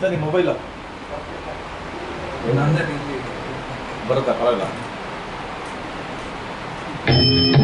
ಸರಿ ಮೊಬೈಲ್ ಬರುತ್ತಾ? ಪರವಾಗಿಲ್ಲ ಿ.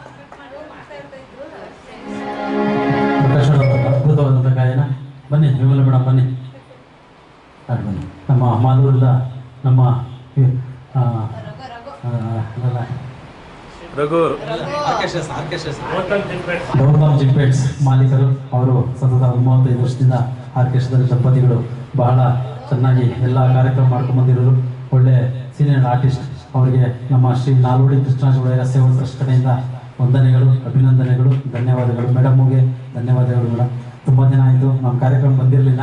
ಬನ್ನಿ ವಿಮಲ ಮೇಡಮ್ ಬನ್ನಿ. ಅದು ಬನ್ನಿ? ನಮ್ಮ ಮಾಧುರ್ದ ನಮ್ಮ. ಗೌತಮ್ ಜಿಂಪೇಟ್ಸ್ ಮಾಲೀಕರು ಅವರು ಸತತ ಮೂವತ್ತೈದು ವರ್ಷದಿಂದ ಆರ್ಕೆಸ್ಟ್ರಾದಲ್ಲಿ ದಂಪತಿಗಳು. ಬಹಳ ಚೆನ್ನಾಗಿ ಎಲ್ಲ ಕಾರ್ಯಕ್ರಮ ಮಾಡ್ಕೊಂಡು ಬಂದಿರೋರು ಒಳ್ಳೆ ಸೀನಿಯರ್ ಆರ್ಟಿಸ್ಟ್. ಅವರಿಗೆ ನಮ್ಮ ಶ್ರೀ ನಾಲ್ವಡಿ ಕೃಷ್ಣರಾಜ ಸೇವಾ ಟ್ರಸ್ಟ್ ಕಡೆಯಿಂದ ವಂದನೆಗಳು ಅಭಿನಂದನೆಗಳು ಧನ್ಯವಾದಗಳು. ಮೇಡಮ್ಗೆ ಧನ್ಯವಾದಗಳು ಮೇಡಮ್. ತುಂಬ ದಿನ ಆಯಿತು ನಮ್ಮ ಕಾರ್ಯಕ್ರಮ ಬಂದಿರಲಿಲ್ಲ.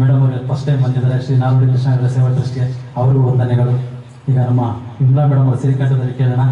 ಮೇಡಮ್ ಅವರು ಫಸ್ಟ್ ಟೈಮ್ ಬಂದಿದ್ದಾರೆ, ಶ್ರೀ ನಾಲ್ವಡಿ ಅವರ ಸೇವಾ ಟ್ರಸ್ಟ್ಗೆ ಅವರಿಗೂ ವಂದನೆಗಳು. ಈಗ ನಮ್ಮ ವಿಮಲಾ ಮೇಡಮ್ ಅವರು ಸಿರಿಕಂಠದಲ್ಲಿ ಕೇಳೋಣ.